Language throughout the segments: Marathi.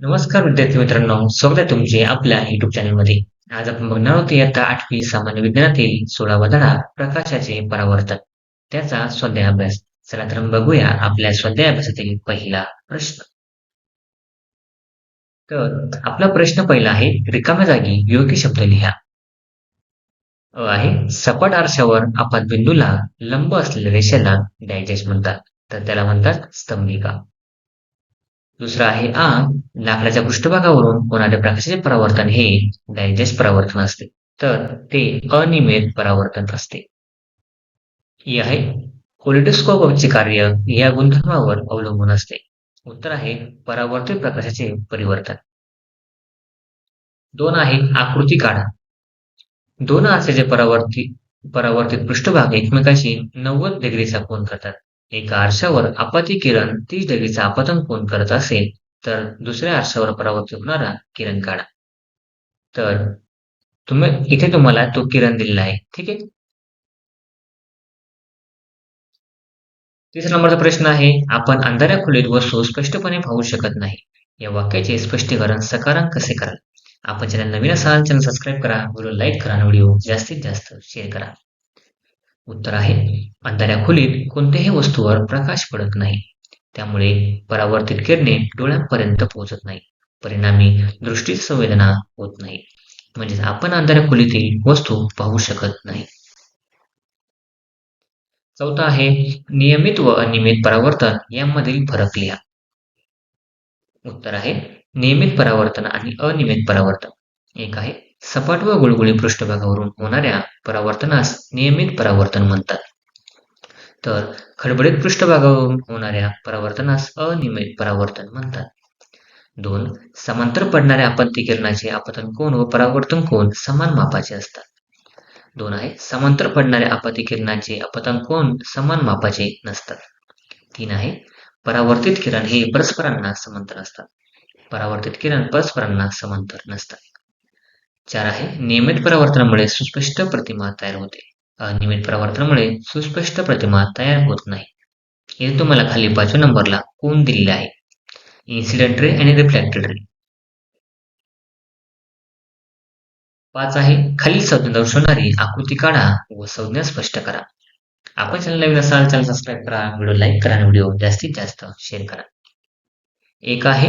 नमस्कार विद्यार्थी मित्रांनो स्वागत आहे तुमचे आपल्या युट्यूब चॅनलमध्ये आज आपण बघणार आहोत इयत्ता आठवी सामान्य विज्ञानातील सोळावा धडा प्रकाशाचे परावर्तन. त्याचा स्वाध्याय अभ्यास चला तर बघूया आपल्या स्वाध्याय अभ्यासातील पहिला प्रश्न. तर आपला प्रश्न पहिला आहे रिकाम्या जागी योग्य शब्द लिहा. अ आहे सपाट आरशावर आपात बिंदूला लंब असलेल्या रेषेला डायजेस्ट म्हणतात. तर त्याला म्हणतात स्तंभिका. दुसरा आहे आ लाकडाच्या पृष्ठभागावरून होणारे प्रकाशाचे परावर्तन हे डायजेस्ट परावर्तन असते. तर ते अनियमित परावर्तन असते. ही आहे कोलिडोस्कोपचे कार्य या गुणधर्मावर अवलंबून असते. उत्तर आहे परावर्तित प्रकाशाचे परिवर्तन. दोन आहे आकृती काढा. दोन आरशाचे परावर्तित परावर्तित पृष्ठभाग एकमेकाशी नव्वद डिग्रीचा कोन करतात. एका आरशावर आपाती किरण तीस डिग्रीचा आपतन कोण करत असेल तर दुसऱ्या आरशावर परावर्तित होणारा किरण काढा. तर तुम्ही इथे तुम्हाला तो किरण दिलेला आहे ठीक आहे? तिसरा नंबरचा प्रश्न आहे आपण अंधाऱ्या खोलीत वस्तू स्पष्टपणे पाहू शकत नाही. या वाक्याचे स्पष्टीकरण सकारांक कसे कराल? आपण चॅनल नवीन असाल चॅनल सबस्क्राईब करा व्हिडिओ लाईक करा आणि व्हिडिओ जास्तीत जास्त शेअर करा. उत्तर आहे. अंधाऱ्या खोलीत कोणत्याही वस्तूवर प्रकाश पडत नाही. त्यामुळे परावर्तित किरणे डोळ्यांपर्यंत पोहोचत नाही. परिणामी दृष्टी संवेदना होत नाही. म्हणजेच आपण अंधाऱ्या खोलीतील वस्तू पाहू शकत नाही. चौथा आहे नियमित व अनियमित परावर्तन यामधील फरक लिहा. उत्तर आहे नियमित परावर्तन आणि अनियमित परावर्तन. एक आहे सपाट व गुळगुळी पृष्ठभागावरून होणाऱ्या परावर्तनास नियमित परावर्तन म्हणतात. तर खडबडीत पृष्ठभागावरून होणाऱ्या परावर्तनास अनियमित परावर्तन म्हणतात. दोन समांतर पडणाऱ्या आपत्ती किरणाचे आपतन कोण व परावर्तन कोण समान मापाचे असतात. दोन आहे समांतर पडणाऱ्या आपत्ती किरणाचे अपतन कोण समान मापाचे नसतात. तीन आहे परावर्तित किरण हे परस्परांना समांतर असतात. परावर्तित किरण परस्परांना समांतर नसतात. चार आहे. नियमित परावर्तनामुळे सुस्पष्ट प्रतिमा तयार होते. अनियमित परावर्तनामुळे सुस्पष्ट प्रतिमा तयार होत नाही. इथे तुम्हाला खाली पाचव्या नंबरला कोण दिलेले आहे? इन्सिडेंट रे आणि रिफ्लेक्टेड रे पाच आहे. खाली संज्ञा दर्शवणारी आकृती काढा व संज्ञा स्पष्ट करा. आपण चॅनल नवीन असाल चॅनल सबस्क्राईब करा व्हिडिओ लाईक करा आणि व्हिडिओ जास्तीत जास्त शेअर करा. एक आहे.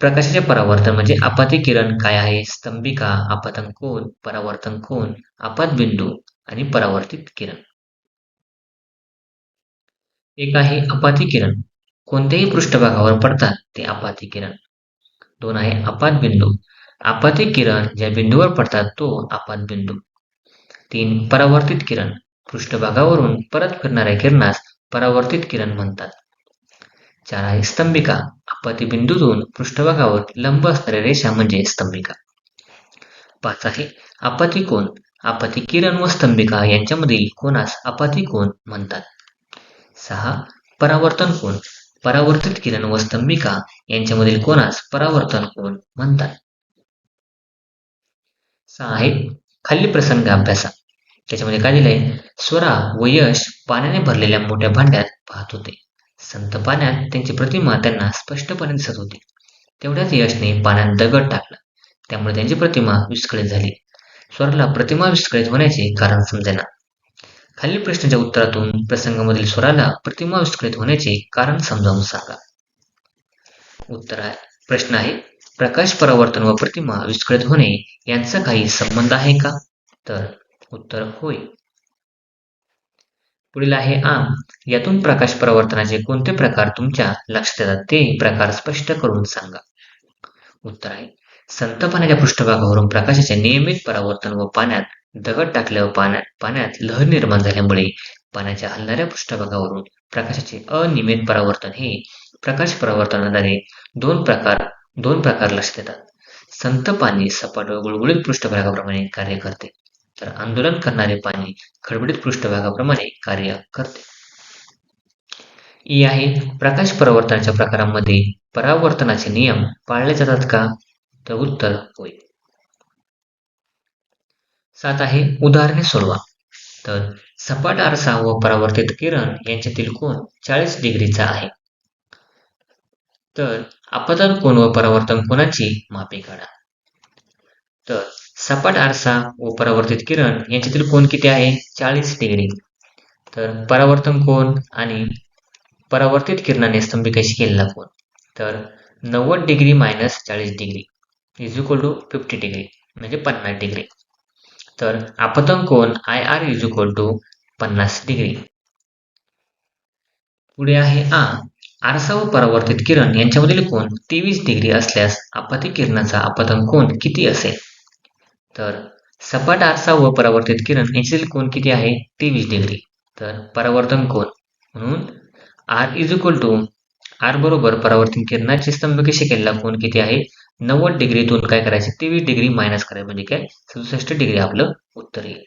प्रकाशाचे परावर्तन म्हणजे आपाती किरण काय आहे? स्तंभिका आपतन कोन परावर्तन कोन आपात बिंदू आणि परावर्तित किरण. एक आहे अपाती किरण. कोणत्याही पृष्ठभागावर पडतात ते आपाती किरण. दोन आहे आपात बिंदू. आपाती किरण ज्या बिंदूवर पडतात तो आपात बिंदू. तीन परावर्तित किरण. पृष्ठभागावरून परत फिरणाऱ्या किरणास परावर्तित किरण म्हणतात. चार आहे स्तंभिका. आपत्तीबिंदूतून पृष्ठभागावर लंब असणाऱ्या रेषा म्हणजे स्तंभिका. पाच आहे आपत्ती कोण? आपत्ती किरण व स्तंभिका यांच्यामधील कोणास आपत्ती कोण म्हणतात? सहा परावर्तन कोण? परावर्तित किरण व स्तंभिका यांच्यामधील कोणास परावर्तन कोण म्हणतात? सहा आहे खाली प्रसंग अभ्यासा. त्याच्यामध्ये काय दिलंय? स्वरा व यश पाण्याने भरलेल्या मोठ्या भांड्यात पाहत होते. संत पाण्यात त्यांची प्रतिमा त्यांना स्पष्टपणे दिसत होती. तेवढ्याच यशने पाण्यात दगड टाकला. त्यामुळे त्यांची प्रतिमा विस्कळीत झाली. स्वराला प्रतिमा विस्कळीत होण्याचे कारण समजेना. खालील प्रश्नाच्या उत्तरातून प्रसंगामधील स्वराला प्रतिमा विस्कळीत होण्याचे कारण समजावून सांगा. उत्तर आहे. प्रश्न आहे प्रकाश परावर्तन व प्रतिमा विस्कळीत होणे यांचा काही संबंध आहे का? तर उत्तर होय. पुढील आहे आम यातून प्रकाश परावर्तनाचे कोणते प्रकार तुमच्या लक्षात येतात ते प्रकार स्पष्ट करून सांगा. उत्तर आहे. संत पाण्याच्या पृष्ठभागावरून प्रकाशाचे नियमित परावर्तन व पाण्यात दगड टाकल्यावर पाण्यात पाण्यात लहर निर्माण झाल्यामुळे पाण्याच्या हलणाऱ्या पृष्ठभागावरून प्रकाशाचे अनियमित परावर्तन हे प्रकाश परावर्तनाद्वारे दोन प्रकार दोन प्रकार लक्षात येतात. संत पाणी सपाट व गुळगुळीत पृष्ठभागाप्रमाणे कार्य करते. तर आंदोलन करणारे पाणी खडबडीत पृष्ठभागाप्रमाणे कार्य करते. ई आहे प्रकाश प्रवर्तनाच्या प्रकारांमध्ये परावर्तनाचे नियम पाळले जातात का? तर उत्तर होय. सात आहे उदाहरणे सोडवा. तर सपाट आरसा व परावर्तित किरण यांच्यातील कोण चाळीस डिग्रीचा आहे. तर आपतन कोण व परावर्तन कोणाची? मापे काढा. सपाट आरसा व परावर्तित किरण यांच्यातील कोण किती आहे? चाळीस डिग्री तर परावर्तन कोण आणि परावर्तित किरणाने स्तंभिकेशी केलेला कोण तर नव्वद डिग्री मायनस चाळीस degree is equal to fifty degree म्हणजे पन्नास डिग्री तर आपतन कोण I R is equal to पन्नास डिग्री पुढे आहे आ. आरसा व परावर्तित किरण यांच्यामधील कोण तेवीस डिग्री असल्यास आपती किरणाचा आपतन कोण किती असेल? तर सपाट आरसा व परावर्तित किरण यांच्यातील कोन किती आहे? तेवीस डिग्री तर परावर्तन कोन म्हणून R is equal to R बरोबर परावर्तन किरणाची स्तंभकेशी केलेला कोन किती आहे? नव्वद डिग्रीतून काय करायचे? तेवीस डिग्री मायनस करायचे. म्हणजे काय? सदुसष्ट डिग्री आपलं उत्तर येईल.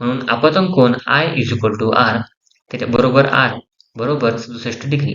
म्हणून आपतन कोन I is equal to R त्याच्या बरोबर आर बरोबर सदुसष्ट degree